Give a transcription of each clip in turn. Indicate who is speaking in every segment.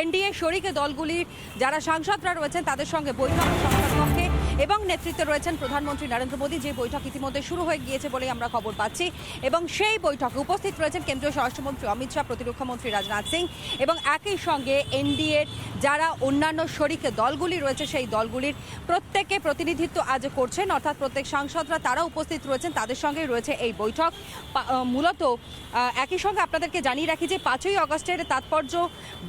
Speaker 1: NDA শরিক দলগুলির যারা সাংসদরা রয়েছেন তাদের সঙ্গে বৈঠক। এবং নেতৃত্বে রয়েছেন প্রধানমন্ত্রী নরেন্দ্র মোদী। যে বৈঠক ইতিমধ্যে শুরু হয়ে গিয়েছে বলেই আমরা খবর পাচ্ছি। এবং সেই বৈঠকে উপস্থিত রয়েছেন কেন্দ্রীয় স্বরাষ্ট্রমন্ত্রী অমিত শাহ প্রতিরক্ষামন্ত্রী রাজনাথ সিং এবং একই সঙ্গে এনডিএর যারা অন্যান্য শরিক দলগুলি রয়েছে, সেই দলগুলির প্রত্যেকে প্রতিনিধিত্ব আজ করছেন। অর্থাৎ প্রত্যেক সাংসদরা তারা উপস্থিত রয়েছেন, তাদের সঙ্গে রয়েছে এই বৈঠক। মূলত একই সঙ্গে আপনাদেরকে জানিয়ে রাখি যে পাঁচই অগস্টের তাৎপর্য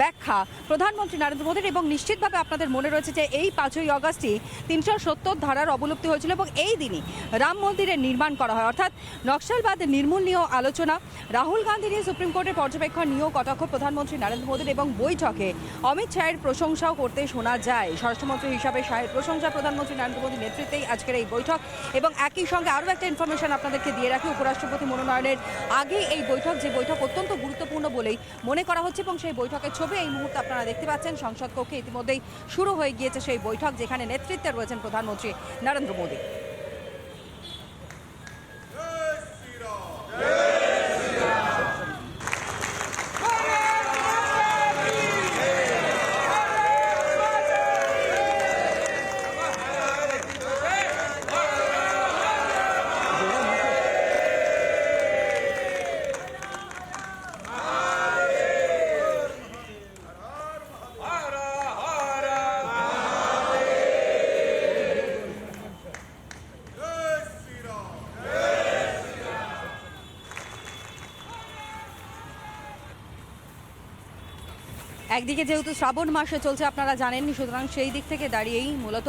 Speaker 1: ব্যাখ্যা প্রধানমন্ত্রী নরেন্দ্র মোদীর এবং নিশ্চিতভাবে আপনাদের মনে রয়েছে যে এই পাঁচই অগস্টই তিনশো সত্তর ধারার অবলুপ্তি হয়েছিল এবং এই দিনই রাম মন্দিরের নির্মাণ করা হয়। অর্থাৎ নকশালবাদ, নির্মূল নিয়েও আলোচনা, রাহুল গান্ধী নিয়ে সুপ্রিম কোর্টের পর্যবেক্ষণ নিয়েও কটাক্ষ প্রধানমন্ত্রী নরেন্দ্র মোদীর এবং বৈঠকে অমিত শাহের প্রশংসাও করতে শোনা যায়। স্বরাষ্ট্রমন্ত্রী হিসাবে শাহের প্রশংসা প্রধানমন্ত্রী নরেন্দ্র মোদীর নেতৃত্বেই আজকের এই বৈঠক এবং একই সঙ্গে আরও একটা ইনফরমেশন আপনাদেরকে দিয়ে রাখি। উপরাষ্ট্রপতি মনোনয়নের আগে এই বৈঠক, যে বৈঠক বলেই মনে করা হচ্ছে এবং সেই বৈঠকের ছবি এই মুহূর্তে আপনারা দেখতে পাচ্ছেন। সংসদ কক্ষে ইতিমধ্যেই শুরু হয়ে গিয়েছে সেই বৈঠক, যেখানে নেতৃত্বে রয়েছেন প্রধানমন্ত্রী নরেন্দ্র মোদী। একদিকে যেহেতু শ্রাবণ মাসে চলছে, আপনারা জানেন, সুতরাং সেই দিক থেকে দাঁড়িয়েই মূলত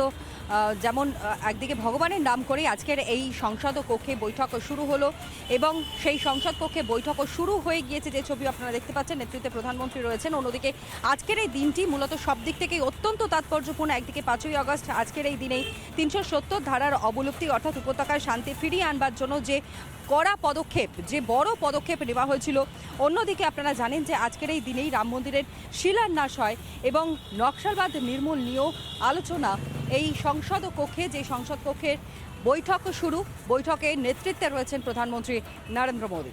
Speaker 1: যেমন একদিকে ভগবানের নাম করে আজকের এই সংসদ কক্ষে বৈঠক শুরু হলো এবং সেই সংসদ কক্ষে বৈঠকও শুরু হয়ে গিয়েছে যে ছবি আপনারা দেখতে পাচ্ছেন, নেতৃত্বে প্রধানমন্ত্রী রয়েছেন। অন্যদিকে আজকের এই দিনটি মূলত সব দিক থেকেই অত্যন্ত তাৎপর্যপূর্ণ। একদিকে পাঁচই আগস্ট আজকের এই দিনেই তিনশো সত্তর ধারার অবলুপ্তি, অর্থাৎ উপত্যকায় শান্তি ফিরিয়ে আনবার জন্য যে কড়া পদক্ষেপ, যে বড় পদক্ষেপ নেওয়া হয়েছিল। অন্যদিকে আপনারা জানেন যে আজকের এই দিনেই রাম মন্দিরের শিলান্যাস হয় এবং নকশালবাদ নির্মূল নিয়েও আলোচনা। এই সংসদ কক্ষে, যে সংসদ কক্ষের বৈঠক শুরু, বৈঠকে নেতৃত্বে রয়েছেন প্রধানমন্ত্রী নরেন্দ্র মোদী।